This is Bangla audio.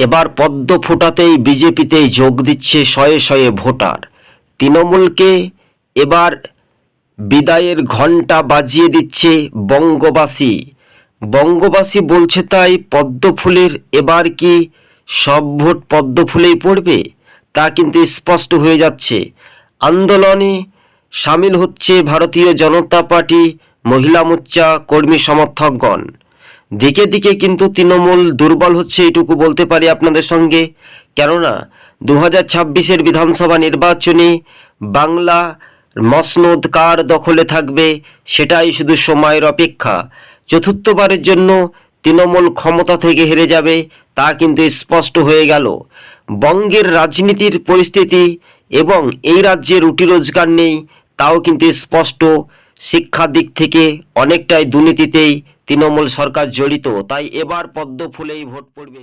এবার পদ্ম ফোটাতেই বিজেপিতে যোগ দিচ্ছে শয়ে শয়ে ভোটার। তৃণমূলকে এবার বিদায়ের ঘণ্টা বাজিয়ে দিচ্ছে বঙ্গবাসী। বঙ্গবাসী বলছে তাই পদ্ম ফুলের এবার কি সব ভোট পদ্ম ফুলেই পড়বে? তা কিন্তু স্পষ্ট হয়ে যাচ্ছে। আন্দোলনে সামিল হচ্ছে ভারতীয় জনতা পার্টি, মহিলা মোর্চা, কর্মী সমর্থকগণ। দিকে দিকে কিন্তু তৃণমূল দুর্বল হচ্ছে, এটুকু বলতে পারি আপনাদের সঙ্গে। কেননা দু হাজার ছাব্বিশের বিধানসভা নির্বাচনে বাংলা মসনদ কার দখলে থাকবে, সেটাই শুধু সময়ের অপেক্ষা। চতুর্থবারের জন্য তৃণমূল ক্ষমতা থেকে হেরে যাবে, তা কিন্তু স্পষ্ট হয়ে গেল। বঙ্গের রাজনীতির পরিস্থিতি এবং এই রাজ্যে রুটি রোজগার নেই, তাও কিন্তু স্পষ্ট। শিক্ষার দিক থেকে অনেকটাই দুর্নীতিতেই তৃণমূল সরকার জড়িত তাই এবার পদ্ম ফুলেই ভোট পড়বে।